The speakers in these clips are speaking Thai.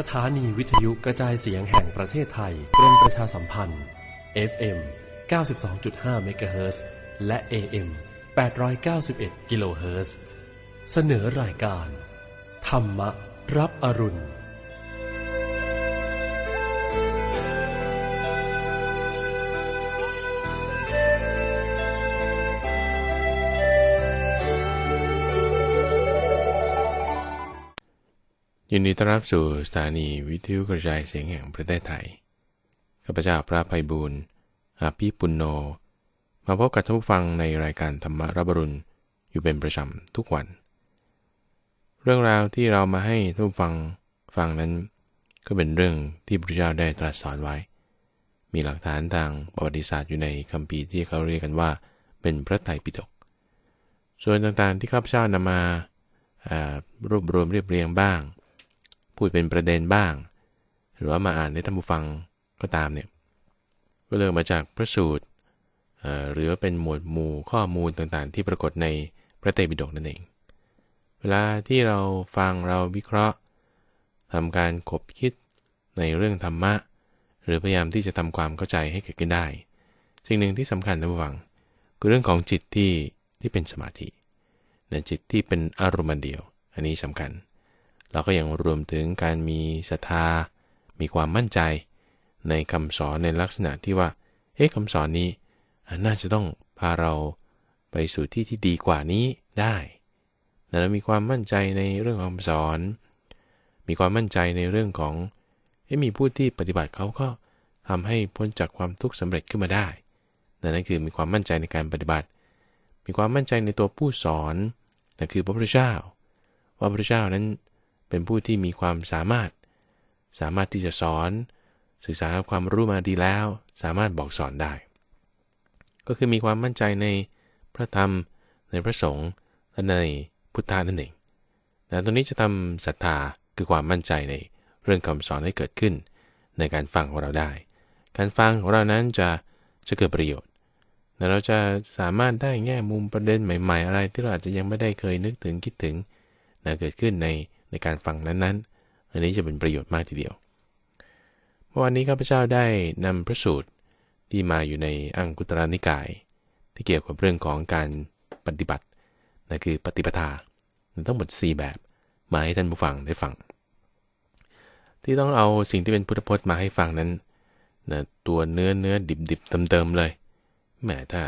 สถานีวิทยุกระจายเสียงแห่งประเทศไทยกรมประชาสัมพันธ์ FM 92.5เมกะเฮิรตซ์และ AM 891กิโลเฮิรตซ์เสนอรายการ ธรรมรับอรุณ ยินดีต้อนรับสู่สถานีวิทยุกระจายเสียงแห่งประเทศไทย ข้าพเจ้าพระภัยบูรณ์อาภีปุณโญมาพบกับท่านผู้ฟังในรายการธรรมรับรุณอยู่เป็นประจำทุกวัน เรื่องราวที่เรามาให้ท่านผู้ฟังฟังนั้น ก็เป็นเรื่องที่พระเจ้าได้ตรัสสอนไว้ มีหลักฐานทางประวัติศาสตร์อยู่ในคัมภีร์ที่เขาเรียกกันว่า เป็นพระไตรปิฎก ส่วนต่างๆที่ข้าพเจ้านำมาอ่ารวบรวมเรียบเรียงบ้าง พูดเป็นประเด็นบ้าง หรือว่ามาอ่านให้ท่านผู้ฟังก็ตามเนี่ยก็เริ่มมาจากพระสูตรหรือว่าเป็นหมวดหมู่ข้อมูลต่างๆ ที่ปรากฏในพระไตรปิฎกนั่นเอง เวลาที่เราฟังเราวิเคราะห์ทำการขบคิดในเรื่องธรรมะ หรือพยายามที่จะทำความเข้าใจให้เกิดขึ้นได้ สิ่งหนึ่งที่สำคัญท่านผู้ฟัง คือเรื่องของจิตที่ที่เป็นสมาธิในจิตที่เป็นอารมณ์เดียว อันนี้สำคัญเเราก็ยังรวมถึงการมีศรัทธา มีความมั่นใจ ในคำสอนในลักษณะที่ว่า เอ๊ะคำสอนนี้ น่าจะต้องพาเราไปสู่ที่ที่ดีกว่านี้ได้แต่เรามีความมั่นใจในเรื่องของคำสอน มีความมั่นใจในเรื่องของเอ๊ะมีผู้ที่ปฏิบัติเขาก็ทำให้พ้นจากความทุกข์สำเร็จขึ้นมาได้ นั่นคือมีความมั่นใจในการปฏิบัติ มีความมั่นใจในตัวผู้สอนนั่นคือพระพุทธเจ้า ว่าพระพุทธเจ้านั้น เป็นผู้ที่มีความสามารถ สามารถที่จะสอน ศึกษาความรู้มาดีแล้ว สามารถบอกสอนได้ ก็คือมีความมั่นใจในพระธรรม ในพระสงฆ์และในพุทธานั่นเองแต่ตรงนี้จะทำศรัทธาคือความมั่นใจในเรื่องคำสอนให้เกิดขึ้น ในการฟังของเราได้ การฟังของเรานั้นจะจะเกิดประโยชน์และเราจะสามารถได้แง่มุมประเด็นใหม่ ๆ อะไร ที่เราอาจจะยังไม่ได้เคยนึกถึงคิดถึงนะเกิดขึ้นใน ในการฟังนั้นๆ อันนี้จะเป็นประโยชน์มากทีเดียว เมื่อวานนี้ข้าพเจ้าได้นำพระสูตรที่มาอยู่ในอังคุตรนิกาย ที่เกี่ยวกับเรื่องของการปฏิบัตินั่นคือปฏิปทาทั้งหมด 4 แบบมาให้ท่านผู้ฟังได้ฟัง ที่ต้องเอาสิ่งที่เป็นพุทธพจน์มาให้ฟังนั้นนะตัวเนื้อเนื้อดิบดิบเติมๆเลยแหมถ้า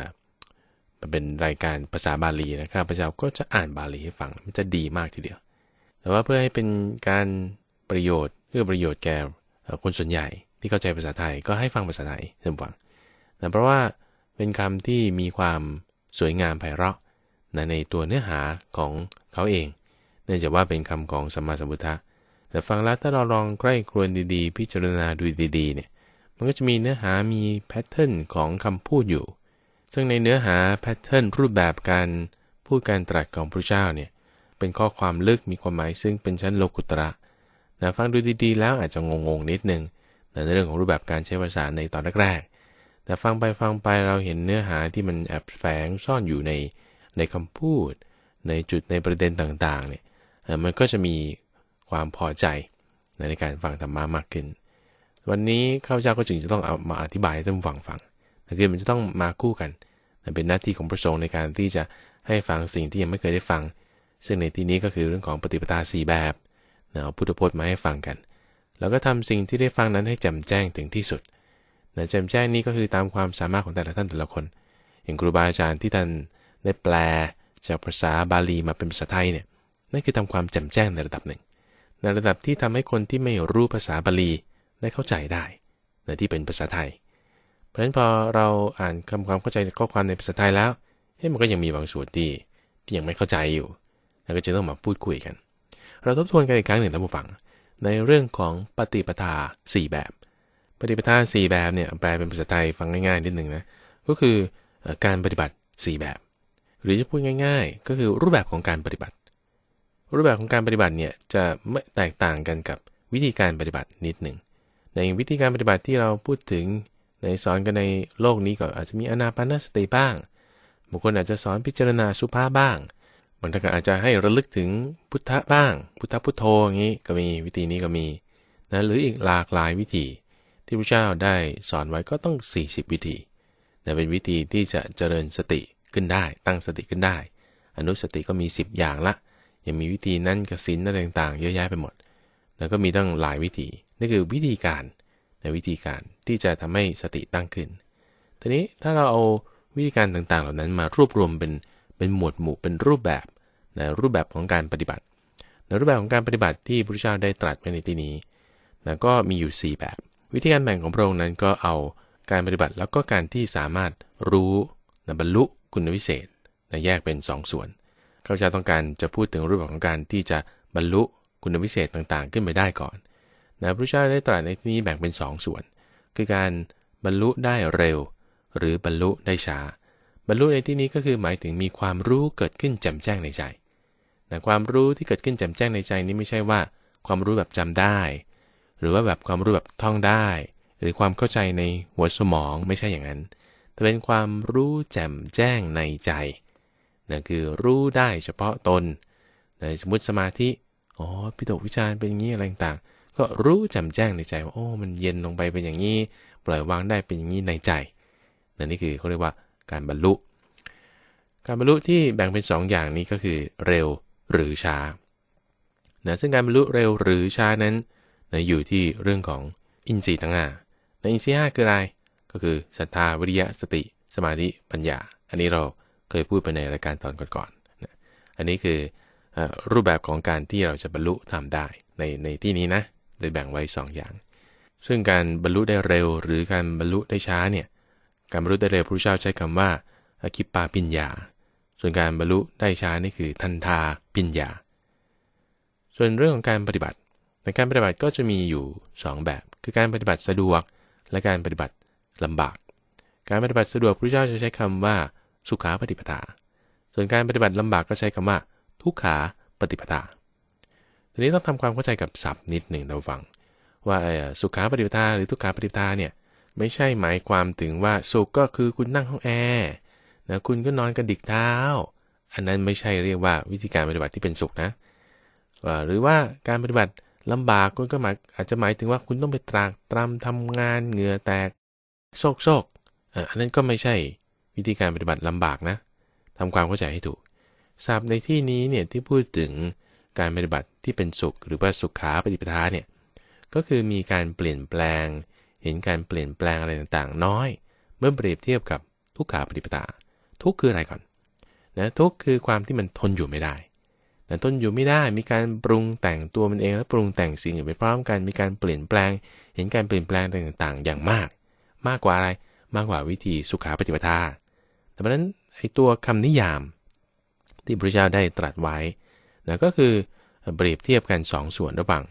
มันเป็นรายการภาษาบาลีนะข้าพเจ้าก็จะอ่านบาลีให้ฟังมันจะดีมากทีเดียว แต่ว่าเพื่อให้เป็นการประโยชน์เพื่อประโยชน์แก่คนส่วนใหญ่ที่เข้าใจภาษาไทยก็ให้ฟังภาษาไทยเสมอฟังนะเพราะว่าเป็นคำที่มีความสวยงามไพเราะนะในตัวเนื้อหาของเขาเอง เนื่องจากว่าเป็นคำของสัมมาสัมพุทธะแต่ฟังแล้วถ้าเราลองใกล้ครวนดีๆ พิจารณาดูดีๆเนี่ยมันก็จะมีเนื้อหามีแพทเทิร์นของคำพูดอยู่ ซึ่งในเนื้อหาแพทเทิร์นรูปแบบการพูดการตรัสของพระเจ้าเนี่ย เป็นข้อความลึกมีความหมายซึ่งเป็นชั้นโลกุตระนะฟังดูดีๆ แล้วอาจจะงงๆนิดนึงในเรื่องของรูปแบบการใช้ภาษาในตอนแรกๆแต่ฟังไปฟังไปเราเห็นเนื้อหาที่มันแอบแฝงซ่อนอยู่ในในคำพูด ในจุดในประเด็นต่างๆเนี่ยมันก็จะมีความพอใจในการฟังธรรมะมากขึ้น วันนี้ข้าพเจ้าก็จึงจะต้องเอามาอธิบายให้ท่านฟังฟังแต่คือมันจะต้องมาคู่กัน เป็นหน้าที่ของพระสงฆ์ในการที่จะให้ฟังสิ่งที่ยังไม่เคยได้ฟัง ซึ่งในที่นี้ก็คือเรื่องของปฏิปทาสีแบบเอาพุทธพจน์มาให้ฟังกัน แล้วก็ทำสิ่งที่ได้ฟังนั้นให้แจ่มแจ้งถึงที่สุดนะแจ่มแจ้งนี้ก็คือตามความสามารถของแต่ละท่านแต่ละคน อย่างครูบาอาจารย์ที่ท่านได้แปลจากภาษาบาลีมาเป็นภาษาไทยเนี่ยนั่นคือทำความแจ่มแจ้งในระดับหนึ่ง ในระดับที่ทำให้คนที่ไม่รู้ภาษาบาลีได้เข้าใจได้ในที่เป็นภาษาไทย เพราะฉะนั้นพอเราอ่านคำความเข้าใจข้อความในภาษาไทยแล้วเฮ้มันก็ยังมีบางส่วนที่ที่ยังไม่เข้าใจอยู่ แล้วก็จะต้องมาพูดคุยกัน เราทบทวนกันอีกครั้งหนึ่งท่านผู้ฟัง ในเรื่องของปฏิปทา 4 แบบ ปฏิปทา 4 แบบเนี่ยแปลเป็นภาษาไทยฟังง่ายๆนิดหนึ่งนะ ก็คือการปฏิบัติ 4 แบบ หรือจะพูดง่าย ๆ ก็คือรูปแบบของการปฏิบัติ รูปแบบของการปฏิบัติเนี่ยจะไม่แตกต่างกันกับวิธีการปฏิบัตินิดหนึ่ง ในวิธีการปฏิบัติที่เราพูดถึงในสอนกันในโลกนี้ก็อาจจะมีอนาปานสติบ้างบางคนอาจจะสอนพิจารณาสุภาพบ้าง บางท่านก็อาจจะให้ระลึกถึงพุทธะบ้าง พุทธพุทโธอย่างนี้ก็มีวิธีนี้ก็มีนะหรืออีกหลากหลายวิธี ที่พระเจ้าได้สอนไว้ก็ต้อง 40 วิธีนะเป็นวิธีที่จะเจริญสติขึ้นได้ ตั้งสติขึ้นได้ อนุสติก็มี 10 อย่างละ ยังมีวิธีนั้นกสินอะไรต่างๆ เยอะแยะไปหมด แล้วก็มีตั้งหลายวิธีนี่คือวิธีการในวิธีการที่จะทำให้สติตั้งขึ้นทีนี้ถ้าเราเอาวิธีการต่างๆ เหล่านั้นมารวบรวมเป็น เป็นหมวดหมู่เป็นรูปแบบนะรูปแบบของการปฏิบัติในรูปแบบของการปฏิบัติที่พระพุทธเจ้าได้ตรัสไว้ในที่นี้นะก็มีอยู่ 4 แบบ วิธีการแบ่งของพระองค์นั้นก็เอาการปฏิบัติแล้วก็การที่สามารถรู้นะบรรลุคุณวิเศษนะแยกเป็น 2ส่วนข้าพเจ้าต้องการจะพูดถึงรูปแบบของการที่จะบรรลุคุณวิเศษต่างๆ ขึ้นไปได้ก่อนนะพระพุทธเจ้าได้ตรัสในที่นี้แบ่งเป็น2ส่วน คือการบรรลุได้เร็ว หรือบรรลุได้ช้า บรรลุในที่นี้ก็คือหมายถึงมีความรู้เกิดขึ้นแจ่มแจ้งในใจนะความรู้ที่เกิดขึ้นแจ่มแจ้งในใจนี้ไม่ใช่ว่า ความรู้แบบจำได้ หรือว่าแบบความรู้แบบท่องได้ หรือความเข้าใจในหัวสมองไม่ใช่อย่างนั้น แต่เป็นความรู้แจ่มแจ้งในใจนะคือรู้ได้เฉพาะตนนะสมมติสมาธิ อ๋อพิโตกวิจารเป็นอย่างนี้อะไรต่างก็รู้แจ่มแจ้งในใจว่าโอ้ มันเย็นลงไปเป็นอย่างนี้ ปล่อยวางได้เป็นอย่างนี้ในใจนั่นนี่คือเขาเรียกว่า การบรรลุ การบรรลุที่แบ่งเป็น2ออย่างนี้ก็คือเร็วหรือช้านะซึ่งการบรรลุเร็วหรือช้านั้นนะอยู่ที่เรื่องของอินทรีย์ทั้งห้าในอินทรีย์ห้าคืออะไร ก็คือศรัทธาวิริยะสติ สมาธิปัญญา อันนี้เราเคยพูดไปในรายการตอนก่อนๆนะอันนี้คือรูปแบบของการที่เราจะบรรลุทำได้ในในที่นี้นะได้แบ่งไว้2ออย่าง ซึ่งการบรรลุได้เร็วหรือการบรรลุได้ช้าเนี่ย การบรรลุได้เร็วพระเจ้าใช้คำว่าอคิปปาปิญญา ส่วนการบรรลุได้ช้านี่คือทันทาปิญญา ส่วนเรื่องของการปฏิบัติในการปฏิบัติก็จะมีอยู่ 2 แบบ คือการปฏิบัติสะดวก และการปฏิบัติลำบาก การปฏิบัติสะดวกพระเจ้าจะใช้คำว่าสุขาปฏิปทา ส่วนการปฏิบัติลำบากก็ใช้คำว่า ทุกขาปฏิปทา ทีนี้ต้องทำความเข้าใจกับศัพท์นิดหนึ่งเราฟัง ว่าสุขาปฏิปทาหรือทุกขาปฏิปทาเนี่ย ไม่ใช่หมายความถึงว่าสุขก็คือคุณนั่งห้องแอร์นะคุณก็นอนกระดิกเท้า อันนั้นไม่ใช่เรียกว่าวิธีการปฏิบัติที่เป็นสุขนะหรือว่าการปฏิบัติลำบากคุณก็หมายอาจจะหมายถึงว่าคุณต้องไปตรากตรำทำงานเหงื่อแตกโศกโศกอันนั้นก็ไม่ใช่วิธีการปฏิบัติลำบากนะทำความเข้าใจให้ถูกศัพท์ในที่นี้เนี่ยที่พูดถึงการปฏิบัติที่เป็นสุข หรือว่าสุขขาปฏิปทาเนี่ยก็คือมีการเปลี่ยนแปลง เห็นการเปลี่ยนแปลงอะไรต่างๆ น้อย เมื่อเปรียบเทียบกับทุกขาปฏิปทาทุกคืออะไรก่อนนะทุกคือความที่มันทนอยู่ไม่ได้นะทนอยู่ไม่ได้มีการปรุงแต่งตัวมันเองแล้วปรุงแต่งสิ่งอื่นไปพร้อมกันมีการเปลี่ยนแปลง เห็นการเปลี่ยนแปลงต่างๆ อย่างมาก มากกว่าอะไรมากกว่าวิธีสุขาปฏิปทาแต่เพราะนั้นไอ้ตัวคำนิยาม ที่พระเจ้าได้ตรัสไว้นะก็คือเปรียบเทียบกัน2สส่วนระหว่าง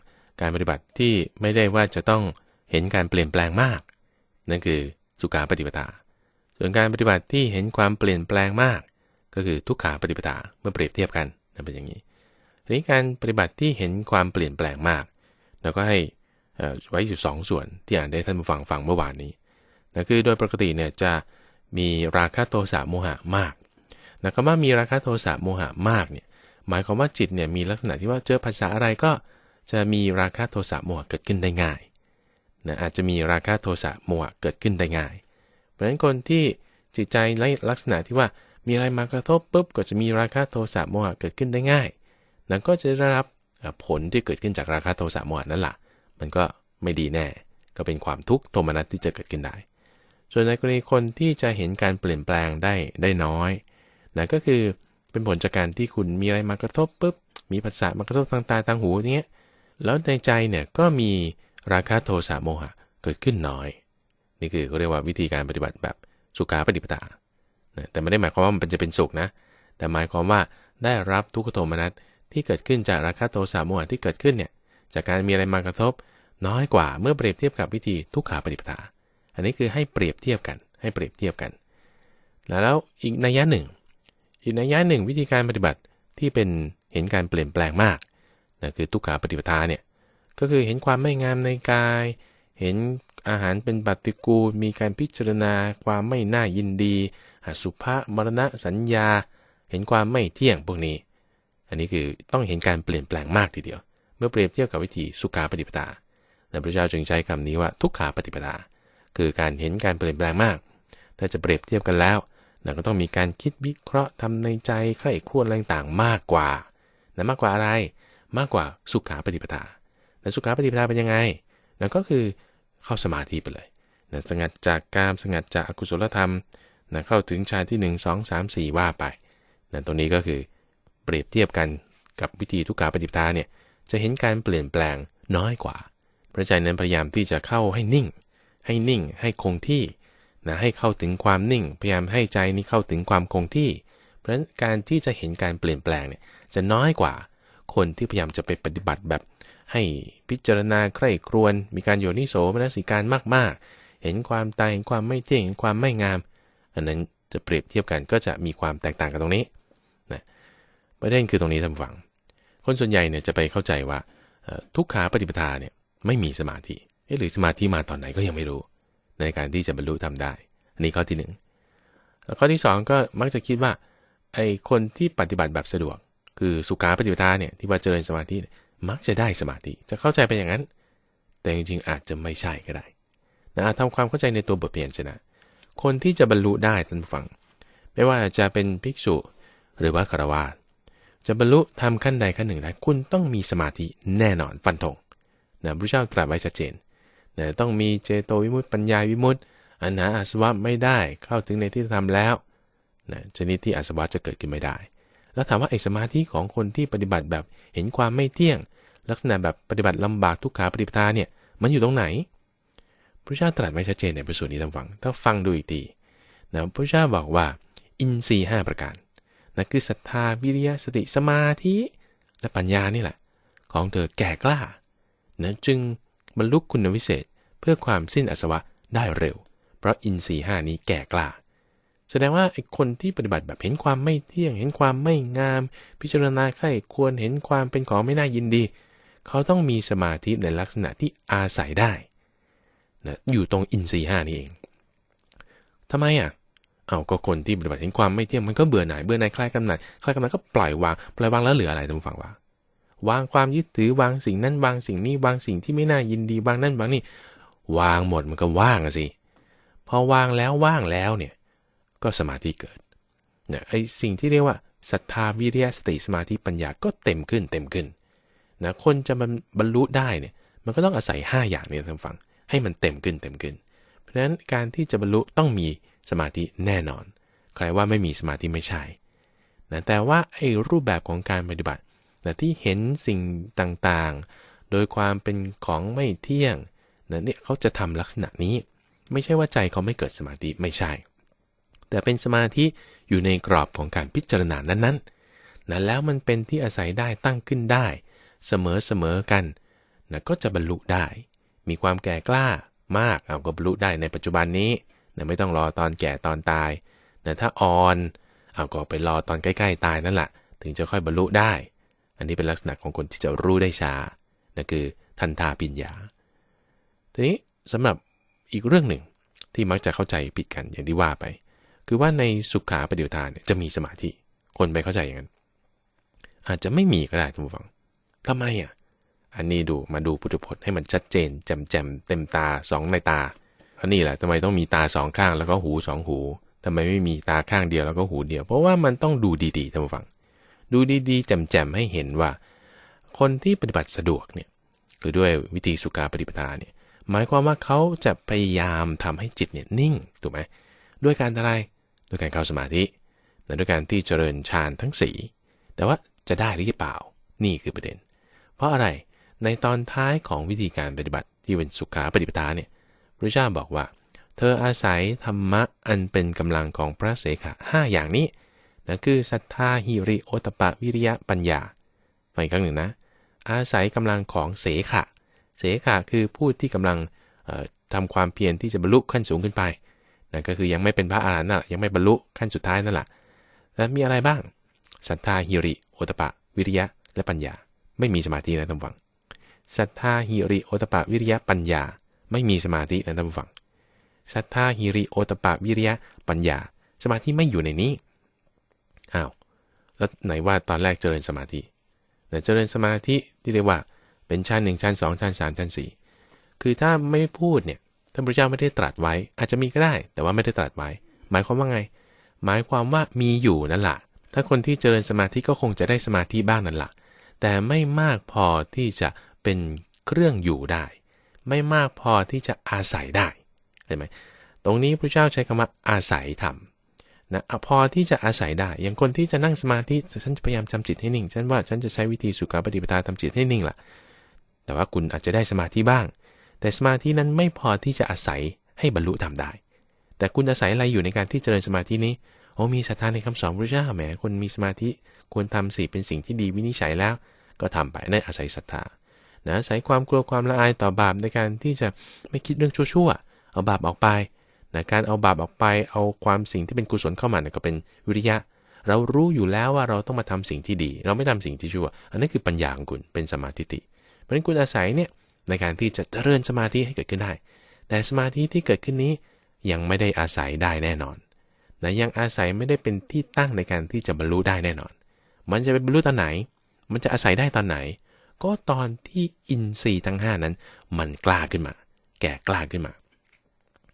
การปฏิบัติที่ไม่ได้ว่าจะต้อง เห็นการเปลี่ยนแปลงมาก นั่นคือสุขาปฏิปทา ส่วนการปฏิบัติที่เห็นความเปลี่ยนแปลงมาก ก็คือทุกขาปฏิปทาเมื่อเปรียบเทียบกันนะเป็นอย่างนี้ทีนี้การปฏิบัติที่เห็นความเปลี่ยนแปลงมากเราก็ให้ไว้อยู่2สส่วนที่อ่านได้ท่านผู้ฟังฟังเมื่อวานนี้นะคือโดยปกติเนี่ยจะมีราคะโทสะโมหะมากนะคำว่ามีราคะโทสะโมหะมากเนี่ยหมายความว่าจิตเนี่ยมีลักษณะที่ว่าเจอภาษาอะไรก็จะมีราคะโทสะโมหะเกิดขึ้นได้ง่าย นะอาจจะมีราคะโทสะโมหะเกิดขึ้นได้ง่าย เพราะฉะนั้นคนที่จิตใจลักษณะที่ว่ามีอะไรมากระทบปุ๊บก็จะมีราคะโทสะโมหะเกิดขึ้นได้ง่ายนั้นก็จะได้รับผลที่เกิดขึ้นจากราคะโทสะโมหะนั่นแหละมันก็ไม่ดีแน่ ก็เป็นความทุกข์โทมนัสที่จะเกิดขึ้นได้ ส่วนในกรณีคนที่จะเห็นการเปลี่ยนแปลงได้ได้น้อยนะก็คือเป็นผลจากการที่คุณมีอะไรมากระทบปุ๊บมีภาษามากระทบทางตาทางหูเนี้ยแล้วในใจเนี่ยก็มี ราคะโทสะโมหะเกิดขึ้นน้อย นี่คือเขาเรียกว่าวิธีการปฏิบัติแบบสุขาปฏิปทาแต่ไม่ได้หมายความว่ามันจะเป็นสุขนะ แต่หมายความว่าได้รับทุกขโทมนัสที่เกิดขึ้นจากราคะโทสะโมหะที่เกิดขึ้นเนี่ยจากการมีอะไรมากระทบ น้อยกว่าเมื่อเปรียบเทียบกับวิธีทุกขาปฏิปทา อันนี้คือให้เปรียบเทียบกัน ให้เปรียบเทียบกัน แล้วอีกนัยยะหนึ่ง อีกนัยยะหนึ่งวิธีการปฏิบัติที่เป็นเห็นการเปลี่ยนแปลงมากนะคือทุกขาปฏิปทาเนี่ย ก็คือเห็นความไม่งามในกาย เห็นอาหารเป็นปฏิกูล มีการพิจารณาความไม่น่ายินดีอสุภะมรณะสัญญา เห็นความไม่เที่ยงพวกนี้ อันนี้คือต้องเห็นการเปลี่ยนแปลงมากทีเดียว เมื่อเปรียบเทียบกับวิธีสุขาปฏิปทาพระพุทธเจ้าจึงใช้คำนี้ว่าทุกขาปฏิปทาคือการเห็นการเปลี่ยนแปลงมาก ถ้าจะเปรียบเทียบกันแล้วนะก็ต้องมีการคิดวิเคราะห์ทำในใจใคร่ครวญต่างมากกว่านะมากกว่าอะไร มากกว่าสุขาปฏิปทา แต่สุขาปฏิปทาเป็นยังไงนั่นก็คือเข้าสมาธิไปเลยนะสงัดจากกามสงัดจากอกุศลธรรมนะเข้าถึงฌานที่ 1 2 3 4 ว่าไปนะตรงนี้ก็คือเปรียบเทียบกันกับวิธีทุกขาปฏิปทาเนี่ยจะเห็นการเปลี่ยนแปลงน้อยกว่า พระใจนั้นพยายามที่จะเข้าให้นิ่ง ให้นิ่ง ให้คงที่นะให้เข้าถึงความนิ่ง พยายามให้ใจนี้เข้าถึงความคงที่ เพราะฉะนั้นการที่จะเห็นการเปลี่ยนแปลงเนี่ยจะน้อยกว่าคนที่พยายามจะไปปฏิบัติแบบ ให้พิจารณาใคร่ครวญมีการโยนิโสมนสิการมาก ๆ เห็นความตายเห็นความไม่เที่ยงเห็นความไม่งาม อันนั้นจะเปรียบเทียบกันก็จะมีความแตกต่างกันตรงนี้นะประเด็นคือตรงนี้ท่านฟัง คนส่วนใหญ่เนี่ยจะไปเข้าใจว่าทุกขาปฏิปทาเนี่ยไม่มีสมาธิหรือสมาธิมาตอนไหนก็ยังไม่รู้ ในการที่จะบรรลุทำได้ อันนี้ข้อที่1นึ่งแล้วข้อที่ 2 ก็มักจะคิดว่าไอ้คนที่ปฏิบัติแบบสะดวก คือสุขาปฏิปทาเนี่ยที่ว่าเจริญสมาธิ มักจะได้สมาธิ จะเข้าใจไปอย่างนั้น แต่จริงๆ อาจจะไม่ใช่ก็ได้นะทำความเข้าใจในตัวบทเปลี่ยนชนะ คนที่จะบรรลุได้ท่านผู้ฟัง ไม่ว่าจะเป็นภิกษุหรือว่าคารวาสจะบรรลุทำขั้นใดขั้นหนึ่งได้คุณต้องมีสมาธิแน่นอนฟันธงนะพระเจ้าตรัสไว้ชัดเจนนะต้องมีเจโตวิมุตติปัญญาวิมุตติอันหาอาสวะไม่ได้เข้าถึงในที่ทำแล้วนะชนิดที่อาสวะจะเกิดขึ้นไม่ได้ แล้วถามว่าไอ้สมาธิของคนที่ปฏิบัติแบบเห็นความไม่เที่ยง ลักษณะแบบปฏิบัติลำบากทุกขาปฏิปทาเนี่ยมันอยู่ตรงไหนพระเจ้าตรัสไว้ชัดเจนในประสูตรนี้ท่านฟัง ถ้าฟังดูอีกทีนะพระเจ้าบอกว่า อินทรีย์5ประการนั่นคือศรัทธาวิริยะสติสมาธิและปัญญานี่แหละ ของเธอแก่กล้านะจึงบรรลุคุณวิเศษเพื่อความสิ้นอสวะได้เร็ว เพราะอินทรีห้านี้แก่กล้า แสดงว่าไอ้คนที่ปฏิบัติแบบเห็นความไม่เที่ยง เห็นความไม่งาม พิจารณาใคร่ควรเห็นความเป็นของไม่น่ายินดี เขาต้องมีสมาธิในลักษณะที่อาศัยได้นะอยู่ตรงอินทรีห้านี่เองทำไมอะ เอาก็คนที่ปฏิบัติเห็นความไม่เที่ยงมันก็เบื่อหน่ายเบื่อหน่ายคลายกำหนัดคลายกำหนัดก็ปล่อยวางปล่อยวางแล้วเหลืออะไรท่านฟังว่าวางความยึดถือวางสิ่งนั้นวางสิ่งนี้วางสิ่งที่ไม่น่ายินดีวางนั่นวางนี่วางหมดมันก็ว่างสิพอวางแล้วว่างแล้วเนี่ย ก็สมาธิเกิดเนี่ยไอสิ่งที่เรียกว่าศรัทธาวิริยะสติสมาธิปัญญาก็เต็มขึ้นเต็มขึ้นนะคนจะมันบรรลุได้เนี่ยมันก็ต้องอาศัย 5 อย่างนี้ท่านฟัง ให้มันเต็มขึ้นเต็มขึ้น เพราะฉะนั้นการที่จะบรรลุต้องมีสมาธิแน่นอน ใครว่าไม่มีสมาธิไม่ใช่นะแต่ว่าไอ้รูปแบบของการปฏิบัติแต่ที่เห็นสิ่งต่างๆ โดยความเป็นของไม่เที่ยงนะเนี่ยเขาจะทำลักษณะนี้ ไม่ใช่ว่าใจเขาไม่เกิดสมาธิไม่ใช่ แต่เป็นสมาธิอยู่ในกรอบของการพิจารณานั้นๆนะแล้วมันเป็นที่อาศัยได้ตั้งขึ้นได้ เสมอๆกันนะก็จะบรรลุได้ มีความแก่กล้ามากเอาก็บรรลุได้ในปัจจุบันนี้นะไม่ต้องรอตอนแก่ตอนตายแต่ถ้าอ่อนเอาก็ไปรอตอนใกล้ๆตายนั่นแหละถึงจะค่อยบรรลุได้ อันนี้เป็นลักษณะของคนที่จะรู้ได้ช้านั่นคือทันทาปิญญา ทีนี้สำหรับอีกเรื่องหนึ่งที่มักจะเข้าใจผิดกันอย่างที่ว่าไป คือว่าในสุขาปฏิปทานเนี่ยจะมีสมาธิ คนไปเข้าใจอย่างนั้น อาจจะไม่มีก็ได้ทุกฝังทำไมอะ อันนี้ดูมาดูพุทธพจน์ให้มันชัดเจนแจ่มแจ่มเต็มตาสองในตา อันนี้แหละทำไมต้องมีตาสองข้างแล้วก็หูสองหูทำไมไม่มีตาข้างเดียวแล้วก็หูเดียว เพราะว่ามันต้องดูดีๆท่านผู้ฟัง ดูดีๆแจ่มๆให้เห็นว่า คนที่ปฏิบัติสะดวกเนี่ยคือด้วยวิธีสุขาปฏิปทาเนี่ยหมายความว่าเขาจะพยายามทำให้จิตเนี่ยนิ่งถูกไหมด้วยการอะไร ด้วยการเข้าสมาธิและด้วยการที่เจริญฌานทั้ง4แต่ว่าจะได้หรือเปล่านี่คือประเด็น เพราะอะไรในตอนท้ายของวิธีการปฏิบัติที่เป็นสุขาปฏิปทาเนี่ยพระเจ้าบอกว่า เธออาศัยธรรมะอันเป็นกำลังของพระเสขะห้าอย่างนี้นะคือศรัทธาหิริโอตปะวิริยะปัญญาไปอีกครั้งหนึ่งนะ อาศัยกำลังของเสขะ เสขะคือผู้ที่กำลังทำความเพียรที่จะบรรลุขั้นสูงขึ้นไป นะก็คือยังไม่เป็นพระอรหันต์นั่นแหละยังไม่บรรลุขั้นสุดท้ายนั่นแหละแล้วมีอะไรบ้างศรัทธาหิริโอตปะ วิริยะ และปัญญา ไม่มีสมาธินะท่านฟังศรัทธาหิริโอตปะวิริยะปัญญา ไม่มีสมาธินะท่านฟังศรัทธาหิริโอตปะวิริยะปัญญา สมาธิไม่อยู่ในนี้อ้าวแล้วไหนว่าตอนแรกเจริญสมาธิแต่เจริญสมาธิที่เรียกว่าเป็นชั้นหนึ่งชั้นสองชั้นสามชั้นสี่คือถ้าไม่พูดเนี่ย ท่านพระเจ้าไม่ได้ตรัสไว้ อาจจะมีก็ได้ แต่ว่าไม่ได้ตรัสไว้ หมายความว่าไง หมายความว่ามีอยู่นั่นแหละถ้าคนที่เจริญสมาธิก็คงจะได้สมาธิบ้างนั่นแหละแต่ไม่มากพอที่จะเป็นเครื่องอยู่ได้ ไม่มากพอที่จะอาศัยได้เห็นไหมตรงนี้พระเจ้าใช้คำว่าอาศัยทำนะพอที่จะอาศัยได้ อย่างคนที่จะนั่งสมาธิฉันจะพยายามจำจิตให้นิ่ง ฉันว่าฉันจะใช้วิธีสุขาปฏิปทาทำจิตให้นิ่งล่ะ แต่ว่าคุณอาจจะได้สมาธิบ้าง แต่สมาธินั้นไม่พอที่จะอาศัยให้บรรลุทำได้ แต่คุณอาศัยอะไรอยู่ในการที่เจริญสมาธินี้โอ้มีศรัทธาในคำสอนพระเจ้าแหมคนมีสมาธิควรทำสิเป็นสิ่งที่ดีวินิจฉัยแล้ว ก็ทำไปนั่นอาศัยศรัทธานะอาศัยความกลัวความละอายต่อบาปในการที่จะไม่คิดเรื่องชั่วๆเอาบาปออกไปนะการเอาบาปออกไปเอาความสิ่งที่เป็นกุศลเข้ามานี่ยก็เป็นวิริยะ เรารู้อยู่แล้วว่าเราต้องมาทำสิ่งที่ดี เราไม่ทำสิ่งที่ชั่ว อันนั้นคือปัญญาของคุณเป็นสมาธิติ เพราะฉะนั้นคุณอาศัยเนี่ย ในการที่จะเจริญสมาธิให้เกิดขึ้นได้ แต่สมาธิที่เกิดขึ้นนี้ยังไม่ได้อาศัยได้แน่นอนนะยังอาศัยไม่ได้เป็นที่ตั้งในการที่จะบรรลุได้แน่นอน มันจะไปบรรลุตอนไหน มันจะอาศัยได้ตอนไหน ก็ตอนที่อินทรีย์ทั้ง 5 นั้น มันกล้าขึ้นมา แก่กล้าขึ้นมา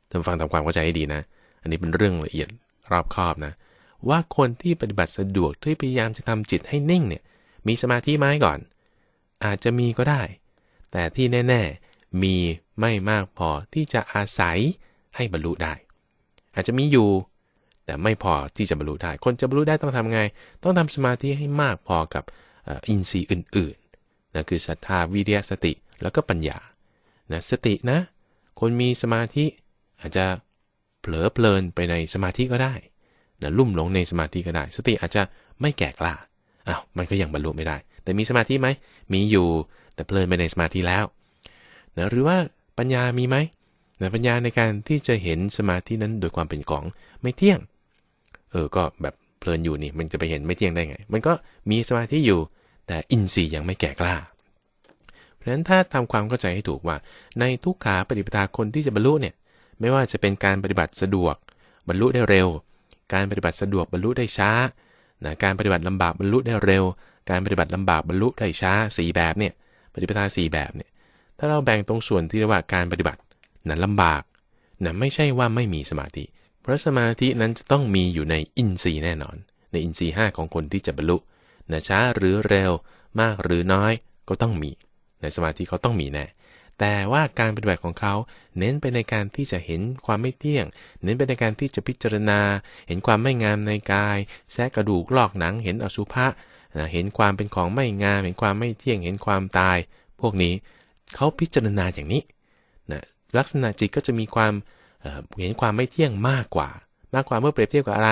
ท่านฟังทำความเข้าใจให้ดีนะ อันนี้เป็นเรื่องละเอียดรอบคอบนะ ว่าคนที่ปฏิบัติสะดวกที่พยายามจะทำจิตให้นิ่งเนี่ย มีสมาธิไหมก่อน อาจจะมีก็ได้ แต่ที่แน่ ๆ มีไม่มากพอที่จะอาศัยให้บรรลุได้ อาจจะมีอยู่ แต่ไม่พอที่จะบรรลุได้ คนจะบรรลุได้ต้องทำไง ต้องทำสมาธิให้มากพอกับอินทรีย์อื่นๆนะคือศรัทธาวิริยสติแล้วก็ปัญญานะสตินะ คนมีสมาธิอาจจะเผลอเพลินไปในสมาธิก็ได้นะลุ่มหลงในสมาธิก็ได้ สติอาจจะไม่แก่กล้าอ้าวมันก็ยังบรรลุไม่ได้ แต่มีสมาธิไหมมีอยู่ แต่เพลินไปในสมาธิแล้วนะหรือว่าปัญญามีไหมนะปัญญาในการที่จะเห็นสมาธินั้นโดยความเป็นของไม่เที่ยง เออ ก็แบบเพลินอยู่นี่มันจะไปเห็นไม่เที่ยงได้ไง มันก็มีสมาธิอยู่ แต่อินทรีย์ยังไม่แก่กล้า เพราะฉะนั้นถ้าทำความเข้าใจให้ถูกว่า ในทุกขาปฏิปทาคนที่จะบรรลุเนี่ย ไม่ว่าจะเป็นการปฏิบัติสะดวก บรรลุได้เร็ว การปฏิบัติสะดวกบรรลุได้ช้านะการปฏิบัติลำบากบรรลุได้เร็ว การปฏิบัติลำบากบรรลุได้ช้าสีแบบเนี่ย ปฏิปทาสีแบบเนี่ยถ้าเราแบ่งตรงส่วนที่เรียกว่าการปฏิบัตินั้นลำบากนะไม่ใช่ว่าไม่มีสมาธิ เพราะสมาธินั้นจะต้องมีอยู่ในอินทรีย์แน่นอน ในอินทรีย์5ของคนที่จะบรรลุนะช้าหรือเร็วมากหรือน้อยก็ต้องมี ในสมาธิเขาต้องมีแน่แต่ว่าการปฏิบัติของเขาเน้นไปในการที่จะเห็นความไม่เที่ยง เน้นไปในการที่จะพิจารณา เห็นความไม่งามในกาย แทะกระดูกลอกหนัง เห็นอสุภะ เห็นความเป็นของไม่งามเห็นความไม่เที่ยงเห็นความตาย พวกนี้เขาพิจารณาอย่างนี้นะลักษณะจิตก็จะมีความเห็นความไม่เที่ยงมากกว่า มากกว่าเมื่อเปรียบเทียบกับอะไร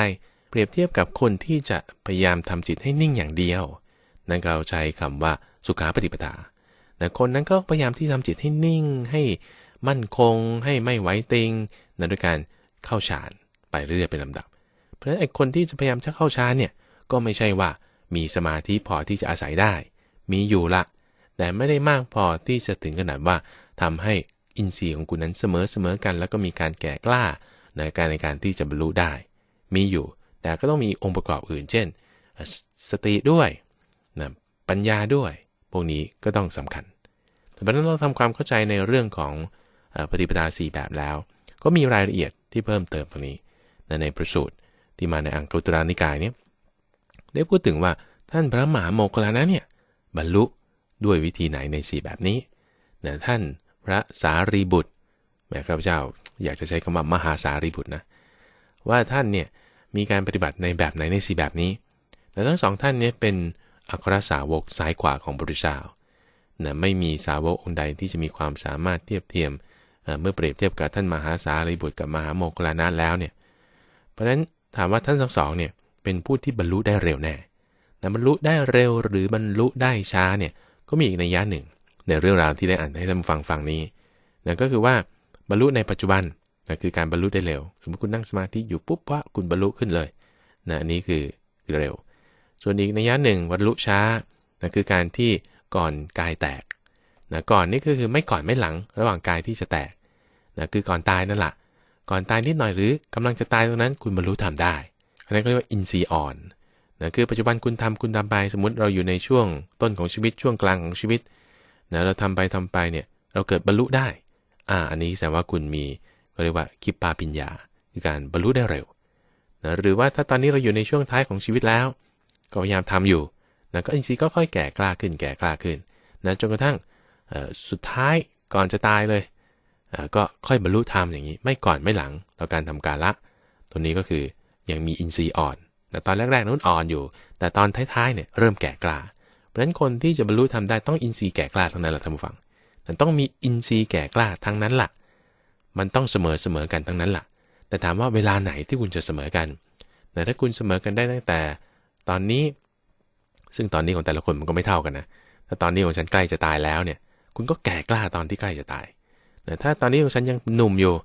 เปรียบเทียบกับคนที่จะพยายามทำจิตให้นิ่งอย่างเดียว นั่นเราใช้คำว่าสุขาปฏิปทาแต่คนนั้นก็พยายามที่ทำจิตให้นิ่ง ให้มั่นคง ให้ไม่ไหวติงนะด้วยการเข้าฌานไปเรื่อยเป็นลำดับ เพราะฉะนั้นไอ้คนที่จะพยายามจะเข้าฌานเนี่ยก็ไม่ใช่ว่า มีสมาธิพอที่จะอาศัยได้ มีอยู่ละ แต่ไม่ได้มากพอที่จะถึงขนาดว่าทำให้อินทรีย์ของคุณนั้นเสมอเสมอกัน แล้วก็มีการแก่กล้าในการในการที่จะบรรลุได้ มีอยู่ แต่ก็ต้องมีองค์ประกอบอื่น เช่น สติด้วยนะปัญญาด้วย พวกนี้ก็ต้องสำคัญแต่เพราะนั้นเราทำความเข้าใจในเรื่องของปฏิปทาสีแบบแล้ว ก็มีรายละเอียดที่เพิ่มเติมตรงนี้ในประสูตรที่มาในอังกุตรานิกายเนี่ย ได้พูดถึงว่าท่านพระมหาโมคลานะเนี่ยบรรลุด้วยวิธีไหนในสีแบบนี้นะท่านพระสารีบุตรแม่ข้าพเจ้าอยากจะใช้คำว่ามหาสารีบุตรนะว่าท่านเนี่ยมีการปฏิบัติในแบบไหนในสีแบบนี้แต่ทั้งสองท่านเนี่ยเป็นอัครสาวกซ้ายขวาของพระพุทธเจ้านะไม่มีสาวกองค์ใดที่จะมีความสามารถเทียบเทียม เมื่อเปรียบเทียบกับท่านมหาสารีบุตรกับมหาโมกขลานะแล้วเนี่ย เพราะฉะนั้นถามว่าท่านทั้งสองเนี่ย เป็นผู้ที่บรรลุได้เร็วแน่แต่บรรลุได้เร็วหรือบรรลุได้ช้าเนี่ยก็มีอีกในย่าหนึ่ง ในเรื่องราวที่ได้อ่านให้ท่านฟังฟังนี้นั่นก็คือว่าบรรลุในปัจจุบันนะคือการบรรลุได้เร็ว สมมติคุณนั่งสมาธิอยู่ปุ๊บว่าคุณบรรลุขึ้นเลยนะอันนี้คือเร็ว ส่วนอีกในย่าหนึ่งบรรลุช้านะคือการที่ก่อนกายแตกนะก่อนนี่ก็คือไม่ก่อนไม่หลังระหว่างกายที่จะแตกนะคือก่อนตายนั่นแหละก่อนตายนิดหน่อยหรือกำลังจะตายตรงนั้นคุณบรรลุทำได้ อันนั้นก็เรียกว่าอินทรีย์อ่อนนะคือปัจจุบันคุณทำคุณทำไปสมมติเราอยู่ในช่วงต้นของชีวิตช่วงกลางของชีวิตนะเราทำไปทำไปเนี่ยเราเกิดบรรลุได้ อ่าอันนี้แสดงว่าคุณมีก็เรียกว่าคิปปาปิญญาคือการบรรลุได้เร็วนะหรือว่าถ้าตอนนี้เราอยู่ในช่วงท้ายของชีวิตแล้ว ก็พยายามทำอยู่นะก็อินทรีย์ก็ค่อยแก่กล้าขึ้นแก่กล้าขึ้นนะจนกระทั่งสุดท้ายก่อนจะตายเลย ก็ค่อยบรรลุธรรมอย่างนี้ ไม่ก่อนไม่หลังต่อการทำการละ ตัวนี้ก็คือ ยังมีอินทรีย์อ่อนนะตอนแรกๆนู้นอ่อนอยู่ แต่ตอนท้ายๆเนี่ยเริ่มแก่กล้า เพราะฉะนั้นคนที่จะบรรลุทำได้ต้องอินทรีย์แก่กล้าทั้งนั้นแหละท่านผู้ฟัง แต่ต้องมีอินทรีย์แก่กล้าทั้งนั้นละ่ะ มันต้องเสมอเสมอกันทั้งนั้นละ่ะ แต่ถามว่าเวลาไหนที่คุณจะเสมอกัน แต่ถ้าคุณเสมอกันได้ตั้งแต่ ตอนนี้ ซึ่งตอนนี้ของแต่ละคนมันก็ไม่เท่ากันนะ ถ้าตอนนี้ของฉันใกล้จะตายแล้วเนี่ย คุณก็แก่กล้าตอนที่ใกล้จะตายแต่ถ้าตอนนี้ของฉันยังหนุ่มอยู่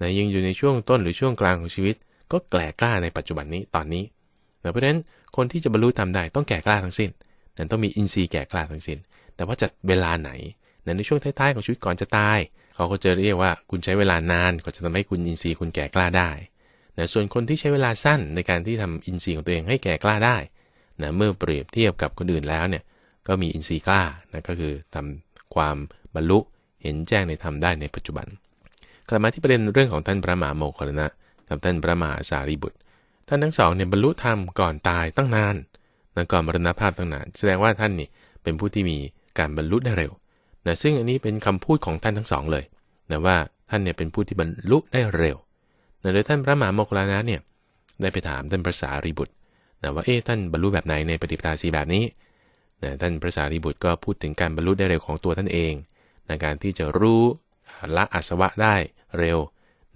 นะยังอยู่ในช่วงต้นหรือช่วงกลางของชีวิต ก็แก่กล้าในปัจจุบันนี้ตอนนี้เพราะฉะนั้นคนที่จะบรรลุทำได้ต้องแก่กล้าทั้งสิ้นนั่นต้องมีอินทรีย์แก่กล้าทั้งสิ้น แต่ว่าจะเวลาไหนในช่วงท้ายๆของชีวิตก่อนจะตาย เขาก็จะเรียกว่าคุณใช้เวลานานกว่าจะทำให้คุณอินทรีย์คุณแก่กล้าได้นะส่วนคนที่ใช้เวลาสั้นในการที่ทำอินทรีย์ของตัวเองให้แก่กล้าได้นะเมื่อเปรียบเทียบกับคนอื่นแล้วเนี่ยก็มีอินทรีย์กล้านะก็คือทำความบรรลุเห็นแจ้งในธรรมได้ในปัจจุบัน กลับมาที่ประเด็นเรื่องของท่านพระมหาโมคคลนะ กับท่านพระมหาสารีบุตร ท่านทั้งสองเนี่ยบรรลุธรรมก่อนตายตั้งนานนะก่อนมรณภาพตั้งนาน แสดงว่าท่านนี่เป็นผู้ที่มีการบรรลุได้เร็วนะซึ่งอันนี้เป็นคำพูดของท่านทั้งสองเลยนะว่าท่านเนี่ยเป็นผู้ที่บรรลุได้เร็วนะโดยท่านพระมหาโมคลานะเนี่ยได้ไปถามท่านพระสารีบุตรนะว่าเอ๊ะท่านบรรลุแบบไหนในปฏิปทาสีแบบนี้นะท่านพระสารีบุตรก็พูดถึงการบรรลุได้เร็วของตัวท่านเองในการที่จะรู้ละอาสวะได้เร็ว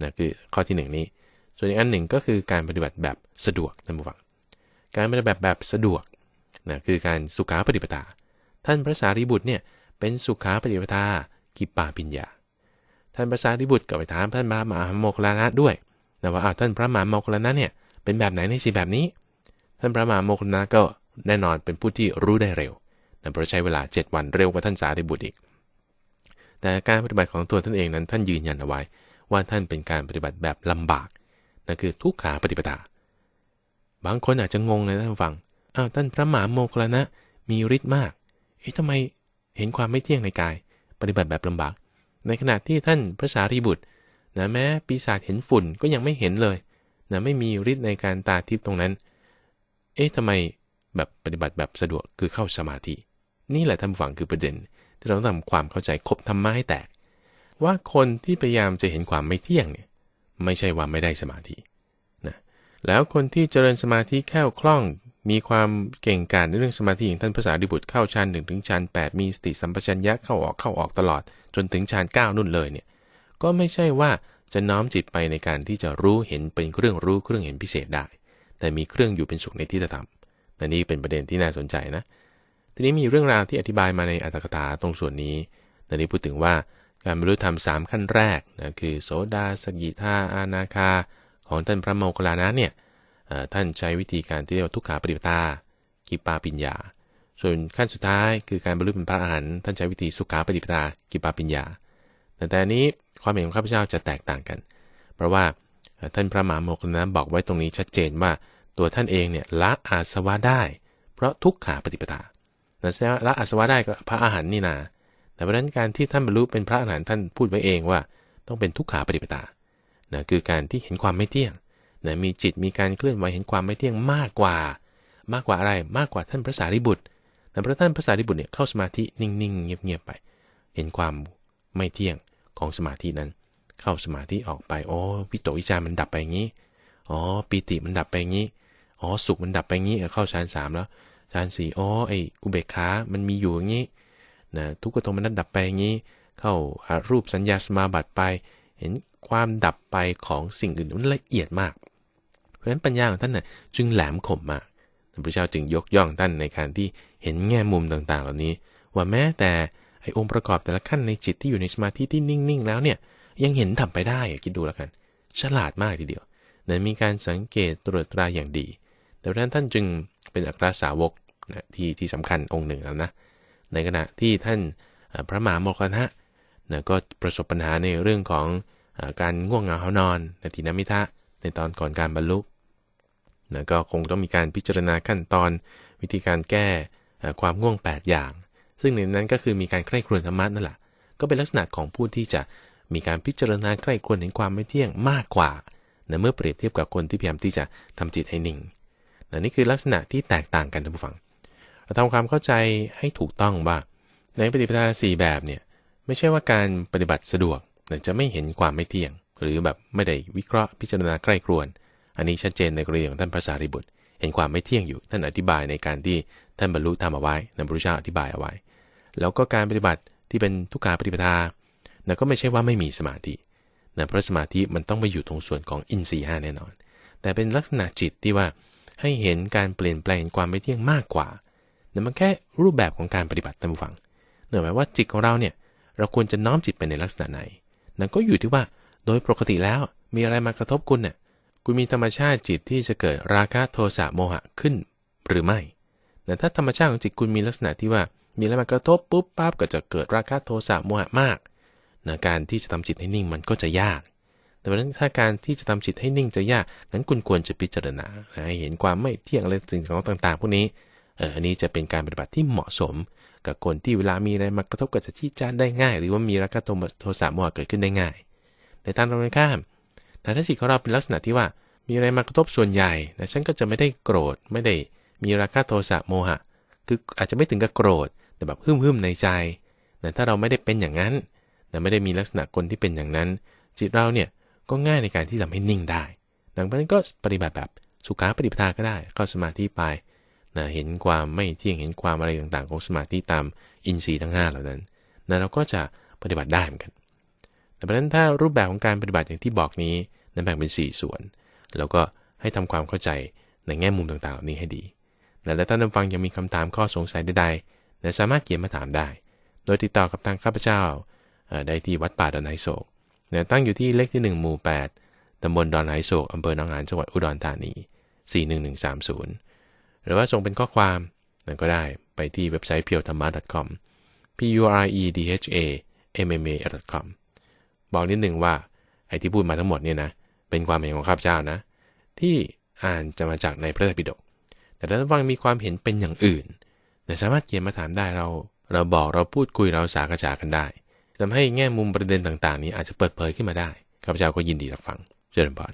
นะคือข้อที่ 1 นี้ ส่วนอีกอันหนึ่งก็คือการปฏิบัติแบบสะดวกท่านผู้ฟัง การปฏิบัติแบบสะดวกนะคือการสุขาปฏิปทา ท่านพระสารีบุตรเนี่ยเป็นสุขาปฏิปทากิปปาปิญญา ท่านพระสารีบุตรก็ไปถามท่านพระมหาโมคลานะด้วยนะว่าอ้าวท่านพระมหาโมคลานะเนี่ยเป็นแบบไหนในสีแบบนี้ ท่านพระมหาโมคลานะก็แน่นอนเป็นผู้ที่รู้ได้เร็วนะเพราะใช้เวลา 7 วันเร็วกว่าท่านสารีบุตรอีก แต่การปฏิบัติของตัวท่านเองนั้นท่านยืนยันเอาไว้ ว่าท่านเป็นการปฏิบัติแบบลำบาก นั่นคือทุกขาปฏิปทาบางคนอาจจะงงเลยท่านฟังอ้าวท่านพระมหาโมคลานะมีฤทธิ์มากเอ๊ะทำไมเห็นความไม่เที่ยงในกาย ปฏิบัติแบบลำบาก ในขณะที่ท่านพระสารีบุตรนะแม้ปีศาจเห็นฝุ่นก็ยังไม่เห็นเลยนะไม่มีฤทธิ์ในการตาทิพย์ตรงนั้น เอ๊ะทำไมแบบปฏิบัติแบบสะดวกคือเข้าสมาธิ นี่แหละท่านฝังคือประเด็น ที่เราต้องทำความเข้าใจครบธรรมะให้แตก ว่าคนที่พยายามจะเห็นความไม่เที่ยงเนี่ย ไม่ใช่ว่าไม่ได้สมาธินะแล้วคนที่เจริญสมาธิแค่คล่อง มีความเก่งกาจในเรื่องสมาธิอย่างท่านภาษาดิบุตรเข้าฌานหนึ่งถึงฌานแปดมีสติสัมปชัญญะเข้าออกเข้าออกตลอด จนถึงฌานเก้านุ่นเลยเนี่ยก็ไม่ใช่ว่าจะน้อมจิตไปในการที่จะรู้เห็นเป็นเครื่องรู้เครื่องเห็นพิเศษได้ แต่มีเครื่องอยู่เป็นสุขในที่ธรรมอันนี้เป็นประเด็นที่น่าสนใจนะ ทีนี้มีเรื่องราวที่อธิบายมาในอัตถกถาตรงส่วนนี้ตอนนี้พูดถึงว่า การบรรลุธรรมสามขั้นแรกนะคือโสดาสกิทาอานาคาของท่านพระโมคคัลลานะเนี่ยท่านใช้วิธีการที่เรียกว่าทุกขาปฏิปทากิปาปิญญา ส่วนขั้นสุดท้ายคือการบรรลุเป็นพระอรหันต์ท่านใช้วิธีสุขาปฏิปทากิปาปิญญา แต่แต่นี้ความเห็นของข้าพเจ้าจะแตกต่างกัน เพราะว่าท่านพระมหาโมคคัลลานะบอกไว้ตรงนี้ชัดเจนว่าตัวท่านเองเนี่ยละอาสวะได้ เพราะทุกขาปฏิปทาแสดงว่าละอาสวะได้ก็พระอาหารนี่นา แต่เพราะนั้นการที่ท่านบรรลุเป็นพระอรหันต์ท่านพูดไว้เองว่า ต้องเป็นทุกขาปฏิปทานะคือการที่เห็นความไม่เที่ยงนะมีจิตมีการเคลื่อนไหวเห็นความไม่เที่ยงมากกว่า มากกว่าอะไรมากกว่าท่านพระสารีบุตรแต่พระท่านพระสารีบุตรเนี่ยเข้าสมาธินิ่งๆเงียบๆไป เห็นความไม่เที่ยงของสมาธินั้น เข้าสมาธิออกไปโอ้วิโตวิจารมันดับไปอย่างนี้อ๋อปีติมันดับไปอย่างนี้อ๋อสุขมันดับไปงี้เข้าฌานสามแล้วฌานสี่อ๋อไอ้อุเบกขา มันมีอยู่อย่างนี้ นะทุกขโทมนัสดับไปอย่างนี้ เข้ารูปสัญญาสมาบัติไป เห็นความดับไปของสิ่งอื่นมันละเอียดมาก เพราะฉะนั้นปัญญาของท่านน่ะจึงแหลมคมมากพระพุทธเจ้าจึงยกย่องท่านในการที่เห็นแง่มุมต่างๆ เหล่านี้ ว่าแม้แต่ไอ้องค์ประกอบแต่ละขั้นในจิตที่อยู่ในสมาธิที่นิ่งๆ แล้วเนี่ยยังเห็นทำไปได้คิดดูแล้วกัน ฉลาดมากทีเดียวนะมีการสังเกตตรวจตราอย่างดี แต่พระท่านจึงเป็นอัครสาวกนะที่ที่สำคัญองค์หนึ่งแล้วนะ ในขณะที่ท่านพระมหาโมคนะนะก็ประสบปัญหาในเรื่องของการง่วงเหงาหานอนในทีนามิทะในตอนก่อนการบรรลุนะก็คงต้องมีการพิจารณาขั้นตอนวิธีการแก้ความง่วง 8 อย่าง ซึ่งในนั้นก็คือมีการใคร่ครวญธรรมะนั่นแหละ ก็เป็นลักษณะของผู้ที่จะมีการพิจารณาใกล้ครวรเห็นความไม่เที่ยงมากกว่านะเมื่อเปรียบเทียบกับคนที่พยายามที่จะทำจิตให้นิ่งนะนี่คือลักษณะที่แตกต่างกันท่านผู้ฟัง ทำความเข้าใจให้ถูกต้องว่าในปฏิปทาสี่แบบเนี่ยไม่ใช่ว่าการปฏิบัติสะดวกจะไม่เห็นความไม่เที่ยง หรือแบบไม่ได้วิเคราะห์พิจารณาใกล้ครวน อันนี้ชัดเจนในกรณีของท่านพระสารีบุตร เห็นความไม่เที่ยงอยู่ท่านอธิบายในการที่ท่านบรรลุธรรมเอาไว้นพระพุทธเจ้าอธิบายเอาไว้ แล้วก็การปฏิบัติที่เป็นทุกขาปฏิปทานะก็ไม่ใช่ว่าไม่มีสมาธินะเพราะสมาธิมันต้องไปอยู่ตรงส่วนของอินทรีย์ห้าแน่นอน แต่เป็นลักษณะจิตที่ว่าให้เห็นการเปลี่ยนแปลงความไม่เที่ยงมากกว่า เนี่ยมันแค่รูปแบบของการปฏิบัติตามฝังเนื่อหมายว่าจิตของเราเนี่ยเราควรจะน้อมจิตไปในลักษณะไหนนั่นก็อยู่ที่ว่าโดยปกติแล้วมีอะไรมากระทบคุณเนี่ยคุณมีธรรมชาติจิตที่จะเกิดราคะโทสะโมหะขึ้นหรือไม่แต่ถ้าธรรมชาติของจิตคุณมีลักษณะที่ว่ามีอะไรมากระทบปุ๊บปั๊บก็จะเกิดราคะโทสะโมหะมากนะการที่จะทำจิตให้นิ่งมันก็จะยาก แต่เพราะนั้นถ้าการที่จะทำจิตให้นิ่งจะยาก งั้นคุณควรจะพิจารณาหเห็นความไม่เที่ยงอะไรสิ่งของต่าง ๆ พวกนี้ อออันนี้จะเป็นการปฏิบัติที่เหมาะสม กับคนที่เวลามีอะไรมากระทบกับจิตที่จานได้ง่าย หรือว่ามีราคะโทสะโมหะเกิดขึ้นได้ง่าย ในทางตรงกันข้ามแต่ถ้าจิตของเราเป็นลักษณะที่ว่า มีอะไรมากระทบส่วนใหญ่นะฉันก็จะไม่ได้โกรธไม่ได้มีราคะโทสะโมหะ คืออาจจะไม่ถึงกับโกรธแต่แบบหึ่มหึมในใจแต่ถ้าเราไม่ได้เป็นอย่างนั้นแต่ไม่ได้มีลักษณะคนที่เป็นอย่างนั้น จิตเราเนี่ยก็ง่ายในการที่ทำให้นิ่งได้ ดังนั้นก็ปฏิบัติแบบสุขาปฏิปทาก็ได้ เข้าสมาธิไป นะเห็นความไม่เที่ยงเห็นความอะไรต่างๆ ของสมาธิตามอินทรีย์ทั้ง 5 เหล่านั้นนะเราก็จะปฏิบัติได้เหมือนกัน แต่เพราะนั้นถ้ารูปแบบของการปฏิบัติอย่างที่บอกนี้นั้นแบ่งเป็น 4 ส่วน แล้วก็ให้ทำความเข้าใจในแง่มุมต่างๆเหล่านี้ให้ดีและถ้าท่านฟังยังมีคำถามข้อสงสัยใดๆนะสามารถเขียนมาถามได้ โดยติดต่อกับทางข้าพเจ้าได้ที่วัดป่าดอนไฮโศกนี่ยตั้งอยู่ที่เลขที่ 1 หมู่ 8ตำบลดอนไฮโศกอำเภอหนองหานจังหวัดอุดรธานี 41130 หรือว่าส่งเป็นข้อความนั่นก็ได้ไปที่เว็บไซต์ p u r e t h a m m a com p u r e d h a m m a com บอกนิดหนึ่งว่าไอ้ที่พูดมาทั้งหมดเนี่ยนะเป็นความเห็นของข้าพเจ้านะ ที่อ่านจะมาจากในพระไตรปิฎกแต่ถ้าฟังมีความเห็นเป็นอย่างอื่นสามารถเขียนมาถามได้เรา เราบอกเราพูดคุยเราสากระจากันได้ทำให้แง่มุมประเด็นต่างๆ นี้อาจจะเปิดเผยขึ้นมาได้ข้าพเจ้าก็ยินดีรับฟังเจริญพร